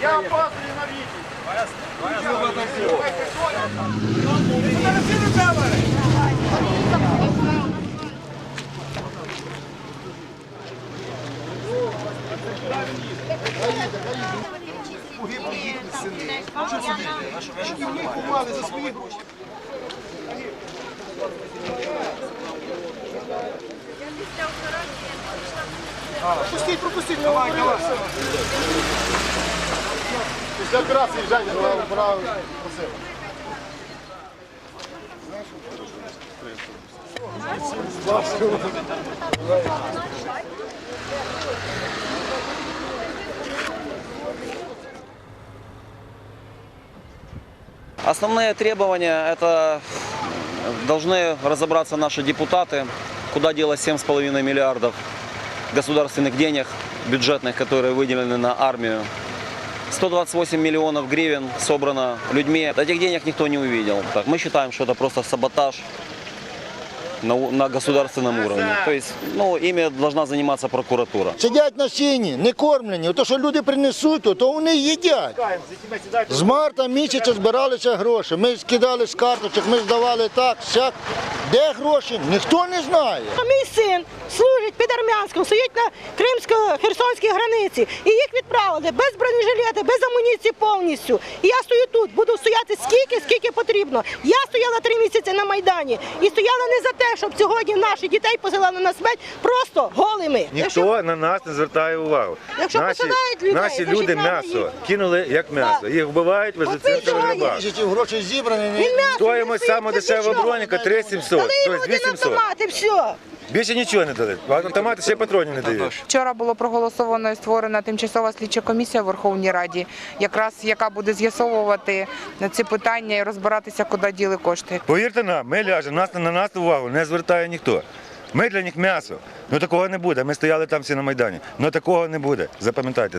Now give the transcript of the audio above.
Я опаздываю на митинг. Пропустіть, пропустіть, не давай, давай. Після операції Женя, пора просив. Основные требования – это должны разобраться наши депутаты, куда делать 7,5 миллиардов государственных денег бюджетных, которые выделены на армию. 128 миллионов гривен собрано людьми. Этих денег никто не увидел. Так, мы считаем, что это просто саботаж на, на государственном уровне. То есть, ну, ими должна заниматься прокуратура. Сидять на сіні, не кормлені. То, що люди принесуть, то, вони їдять. З марта місяця збиралися гроші. Ми скидали з карточок, ми здавали так, сяк. Де гроші? Ніхто не знає. А Мій син служить під Армянськом, стоїть на кримсько-херсонській границі. І їх відправили без бронежилета, без амуніції повністю. І я стою тут, буду стояти скільки, скільки потрібно. Я стояла три місяці на Майдані і стояла не за те, щоб сьогодні наші дітей посилали на смерть просто голими. Якщо- Ніхто на нас не звертає увагу. Якщо наші посилають людей, наші люди м'ясо їх. кинули як м'ясо. Їх вбивають, везуть рибак. Гроші зібрані. Стоїть, саме дешево дешева броніка 3700, Дали Коли тобто один 800. автомат все. Більше нічого не дали. Автомати ще патронів не дають. Вчора було проголосовано і створена тимчасова слідча комісія в Верховній Раді, якраз яка буде з'ясовувати ці питання і розбиратися, куди діли кошти. Повірте нам, ми ляжемо, нас на нас увагу не звертає ніхто. Ми для них м'ясо. Ну такого не буде. Ми стояли там всі на Майдані. Ну такого не буде. Запам'ятайте.